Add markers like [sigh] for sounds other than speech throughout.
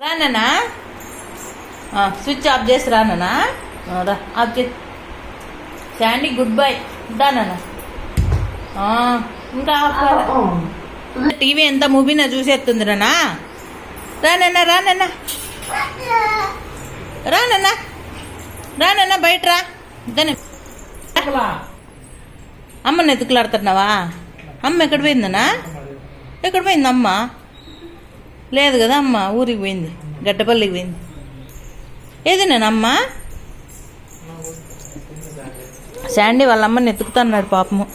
రానన్నా ఆ, switch off చేసి రానన్నా ఆ, రా ఆఫ్ చేసి శాండీ గుడ్ బై. ఆ, ఇంకా. టీవీ ఎంత మూవీనా చూసేస్తుంది రానా రానన్నా రానన్నా రానన్నా రానన్నా బయట రా. దాని అమ్మని ఎత్తుకులాడుతున్నావా? అమ్మ ఎక్కడ పోయిందన్నా ఎక్కడ పోయింది అమ్మ? లేదు కదా అమ్మ ఊరికి పోయింది గడ్డపల్లికి పోయింది. ఏది నేనమ్మా శాండీ వాళ్ళ అమ్మని ఎత్తుకుతున్నాడు పాపము.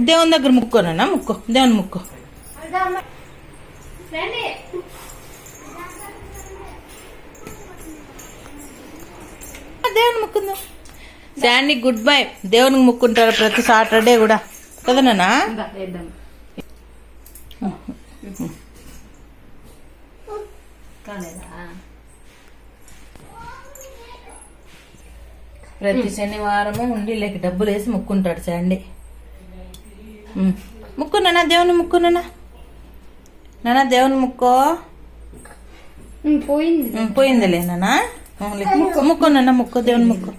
దేవుని దగ్గర ముక్కోనా ముక్కో దేవుని ముక్కో. దేవుని ముక్కుందాం శాండీ గుడ్ బై. దేవునికి ముక్కుంటారు ప్రతి సాటర్డే కూడా. కదా నాన్నా ప్రతి శనివారము ఉండి లేక డబ్బులు వేసి ముక్కుంటాడు ఉమ్. ముక్కు నాన్న దేవుని ముక్కు నాన్న నాన్న దేవుని ముక్కో? పోయింది. పోయిందిలే నాన్న ముక్కు. నాన్న ముక్కు దేవుని ముక్కు.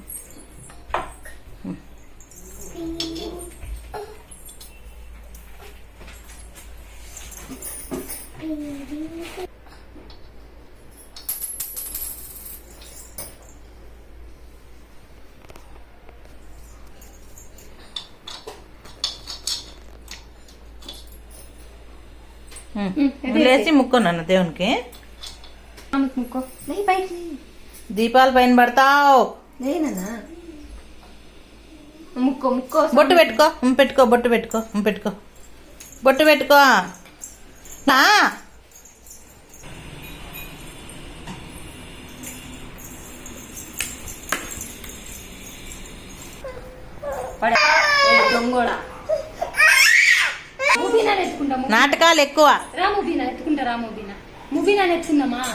లేచి ముక్కు నాన్న దేవునికి. ముక్కో. దీపాలు పైన పడతావు. ముక్కో ముక్కో. బొట్టు పెట్టుకో పెట్టుకో బొట్టు పెట్టుకో పెట్టుకో. బొట్టు పెట్టుకో. నా. నాటకాలు ఎక్కువ. రా మూబీనా ఎత్తుకుంటా రా మూబీనా ఎత్తుకుందామా [laughs]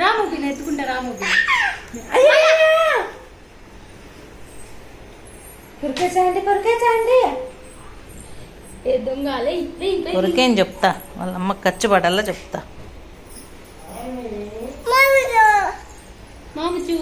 రా మూబీనా ఎత్తుకుంటా రా మూబీనా కొరికేసండి కొరికేసండి ఏ దొంగ లే కొరికేం చెప్తా? వాళ్ళ అమ్మ ఖర్చు పడాలా చెప్తా మామచూ